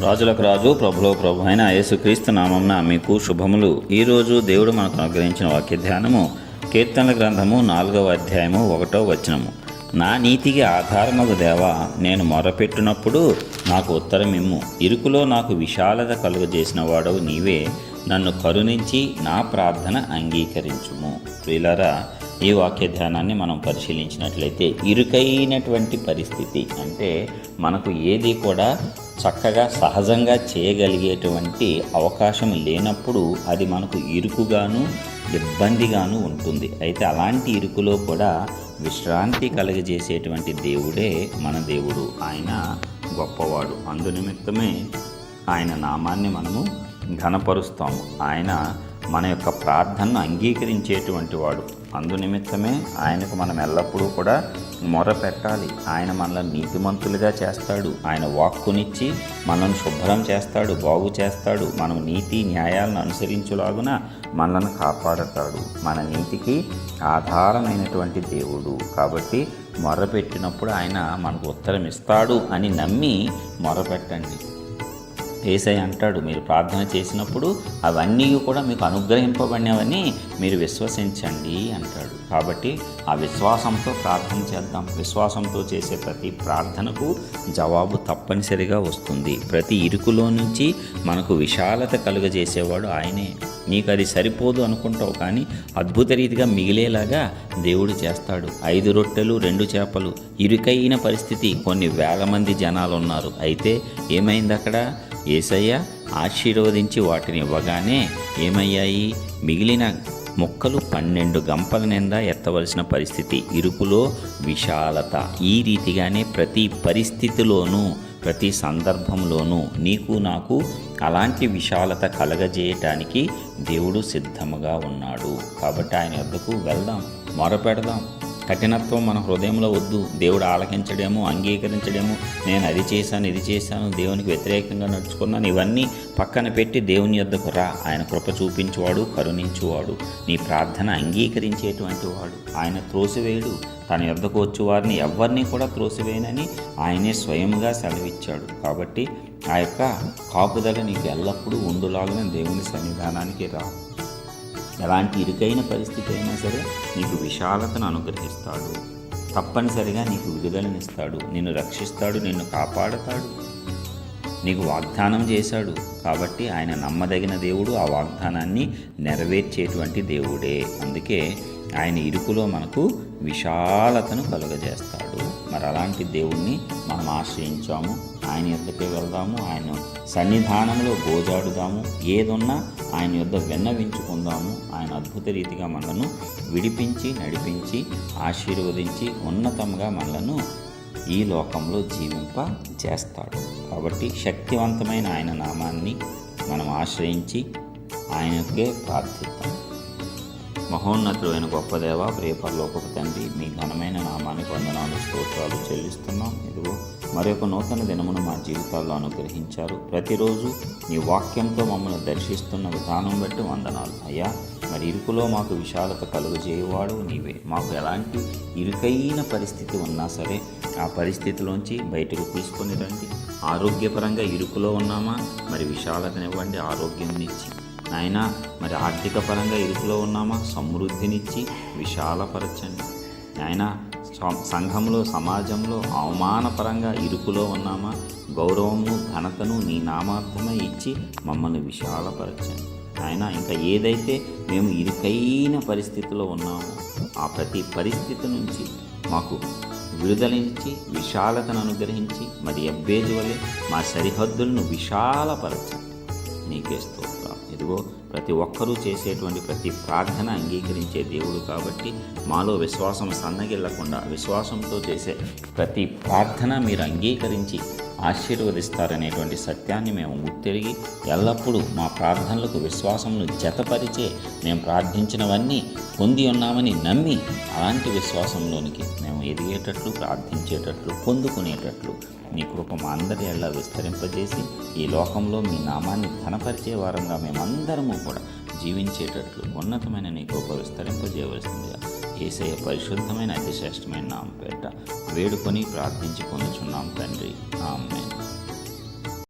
రాజులకు రాజు ప్రభులో ప్రభు అయిన యేసుక్రీస్తు నామంన మీకు శుభములు. ఈరోజు దేవుడు మనకు అనుగ్రహించిన వాక్య ధ్యానము కీర్తనల గ్రంథము నాలుగవ అధ్యాయము ఒకటో వచనము. నా నీతికి ఆధారమగు దేవా నేను మొరపెట్టినప్పుడు నాకు ఉత్తరం ఇమ్ము. ఇరుకులో నాకు విశాలత కలుగజేసిన వాడవు నీవే. నన్ను కరుణించి నా ప్రార్థన అంగీకరించుము. ప్రియులరా ఈ వాక్య ధ్యానాన్ని మనం పరిశీలించినట్లయితే ఇరుకైనటువంటి పరిస్థితి అంటే మనకు ఏది కూడా చక్కగా సహజంగా చేయగలిగేటువంటి అవకాశం లేనప్పుడు అది మనకు ఇరుకుగాను ఇబ్బందిగాను ఉంటుంది. అయితే అలాంటి ఇరుకులో కూడా విశ్రాంతి కలుగజేసేటువంటి దేవుడే మన దేవుడు. ఆయన గొప్పవాడు. అందునిమిత్తమే ఆయన నామాన్ని మనము ఘనపరుస్తాము. ఆయన మన యొక్క ప్రార్థనను అంగీకరించేటువంటి వాడు. అందునిమిత్తమే ఆయనకు మనం ఎల్లప్పుడూ కూడా మొర పెట్టాలి. ఆయన మనల్ని నీతిమంతులుగా చేస్తాడు. ఆయన వాక్కునిచ్చి మనల్ని శుభ్రం చేస్తాడు బాగు చేస్తాడు. మనం నీతి న్యాయాలను అనుసరించులాగున మనల్ని కాపాడతాడు. మన నీతికి ఆధారమైనటువంటి దేవుడు. కాబట్టి మొరపెట్టినప్పుడు ఆయన మనకు ఉత్తరం ఇస్తాడు అని నమ్మి మొరపెట్టండి ఏసై అంటాడు మీరు ప్రార్థన చేసినప్పుడు అవన్నీ కూడా మీకు అనుగ్రహింపబడినవని మీరు విశ్వసించండి అంటాడు. కాబట్టి ఆ విశ్వాసంతో ప్రార్థన చేద్దాం. విశ్వాసంతో చేసే ప్రతి ప్రార్థనకు జవాబు తప్పనిసరిగా వస్తుంది. ప్రతి ఇరుకులో నుంచి మనకు విశాలత కలుగజేసేవాడు ఆయనే. నీకు అది సరిపోదు అనుకుంటావు కానీ అద్భుత రీతిగా మిగిలేలాగా దేవుడు చేస్తాడు. ఐదు రొట్టెలు రెండు చేపలు. ఇరుకైన పరిస్థితి. కొన్ని వేల మంది జనాలు ఉన్నారు అయితే ఏమైంది అక్కడ ఏసయ్య ఆశీర్వదించి వాటిని ఇవ్వగానే ఏమయ్యాయి మిగిలిన మొక్కలు పన్నెండు గంపల నిండా ఎత్తవలసిన పరిస్థితి. ఇరుకులో విశాలత. ఈ రీతిగానే ప్రతి పరిస్థితిలోనూ ప్రతి సందర్భంలోనూ నీకు నాకు అలాంటి విశాలత కలగజేయటానికి దేవుడు సిద్ధముగా ఉన్నాడు. కాబట్టి ఆయన వద్దకు వెళ్దాం మొరపెడదాం. కఠినత్వం మన హృదయంలో వద్దు. దేవుడు ఆలకించడేమో అంగీకరించడేమో నేను అది చేశాను ఇది చేశాను దేవునికి వ్యతిరేకంగా నడుచుకున్నాను ఇవన్నీ పక్కన పెట్టి దేవుని యొద్దకు రా. ఆయన కృప చూపించువాడు కరుణించువాడు. నీ ప్రార్థన అంగీకరించేటువంటి వాడు. ఆయన త్రోసివేయుడు. తన యొద్దకు వచ్చి వారిని ఎవరిని కూడా త్రోసివేయనని ఆయనే స్వయంగా సెలవిచ్చాడు. కాబట్టి ఆ యొక్క కాపుదల నీకు ఎల్లప్పుడూ ఉండులాగిన దేవుని సన్నిధానానికి రా. ఎలాంటి ఇరుకైన పరిస్థితి అయినా సరే నీకు విశాలతను అనుగ్రహిస్తాడు. తప్పనిసరిగా నీకు విడుదలనిస్తాడు. నిన్ను రక్షిస్తాడు నిన్ను కాపాడతాడు. నీకు వాగ్దానం చేశాడు. కాబట్టి ఆయన నమ్మదగిన దేవుడు. ఆ వాగ్దానాన్ని నెరవేర్చేటువంటి దేవుడే. అందుకే ఆయన ఇరుకులో మనకు విశాలతను కలుగజేస్తాడు. మరి అలాంటి దేవుణ్ణి మనం ఆశ్రయించాము. ఆయన యొద్దకే వెళ్దాము. ఆయన సన్నిధానంలో గోజాడుదాము. ఏదున్నా ఆయన యొద్ద విన్నవించుకుందాము. ఆయన అద్భుత రీతిగా మనలను విడిపించి నడిపించి ఆశీర్వదించి ఉన్నతంగా మనలను ఈ లోకంలో జీవింప చేస్తాడు కాబట్టి శక్తివంతమైన ఆయన నామాన్ని మనం ఆశ్రయించి ఆయనకే ప్రార్థిద్దాం. మహోన్నతుడైన గొప్ప దేవ ప్రియపరలోకపు తండ్రి మీ ఘనమైన నామానికి వందనాలు స్తోత్రాలు చెల్లిస్తున్నాం. ఇదిగో మరొక నూతన దినమును మా జీవితాల్లో అనుగ్రహించారు. ప్రతిరోజు నీ వాక్యంతో మమ్మల్ని దర్శిస్తున్న విధానం బట్టి వందనాలు. అయ్యా మరి ఇరుకులో మాకు విశాలత కలుగజేయవాడు నీవే. మాకు ఎలాంటి ఇరుకైన పరిస్థితి ఉన్నా సరే ఆ పరిస్థితిలోంచి బయటకు తీసుకొని రండి. ఆరోగ్యపరంగా ఇరుకులో ఉన్నామా? మరి విశాలతనివ్వండి ఆరోగ్యం ఇచ్చి నాయన మరి ఆర్థిక పరంగా ఇరుకులో ఉన్నామా? సమృద్ధినిచ్చి విశాలపరచండి. నాయన సంఘంలో సమాజంలో అవమానపరంగా ఇరుకులో ఉన్నామా? గౌరవము ఘనతను నీ నామార్థమే ఇచ్చి మమ్మల్ని విశాలపరచండి. ఆయన ఇంకా ఏదైతే మేము ఇరుకైన పరిస్థితిలో ఉన్నామో ఆ ప్రతి పరిస్థితి నుంచి మాకు విడుదలించి విశాలతను అనుగ్రహించి మరి ఎబ్బేజు వలె మా సరిహద్దులను విశాలపరచండి. నీకే స్తోత్రం. ఇదిగో ప్రతి ఒక్కరూ చేసేటువంటి ప్రతి ప్రార్థన అంగీకరించే దేవుడు కాబట్టి మాలో విశ్వాసం సన్నగిల్లకుండా విశ్వాసంతో చేసే ప్రతి ప్రార్థన మీరు అంగీకరించి ఆశీర్వదిస్తారనేటువంటి సత్యాన్ని మేము గుర్తెరిగి ఎల్లప్పుడూ మా ప్రార్థనలకు విశ్వాసమును జతపరిచే మేము ప్రార్థించినవన్నీ పొంది ఉన్నామని నమ్మి అలాంటి విశ్వాసంలోనికి మేము ఎదిగేటట్లు ప్రార్థించేటట్లు పొందుకునేటట్లు నీ కృప మా అందరి ఎలా విస్తరింపజేసి ఈ లోకంలో మీ నామాన్ని ఘనపరిచే వారంగా మేమందరము కూడా జీవించేటట్లు ఉన్నతమైన నీ కృప విస్తరింపజేయవలసిందిగా ఏసయ పరిశుద్ధమైన అతిశ్రేష్టమైన నామ పేట వేడుకొని ప్రార్థించి పొందుచున్నాం తండ్రి. ఆమె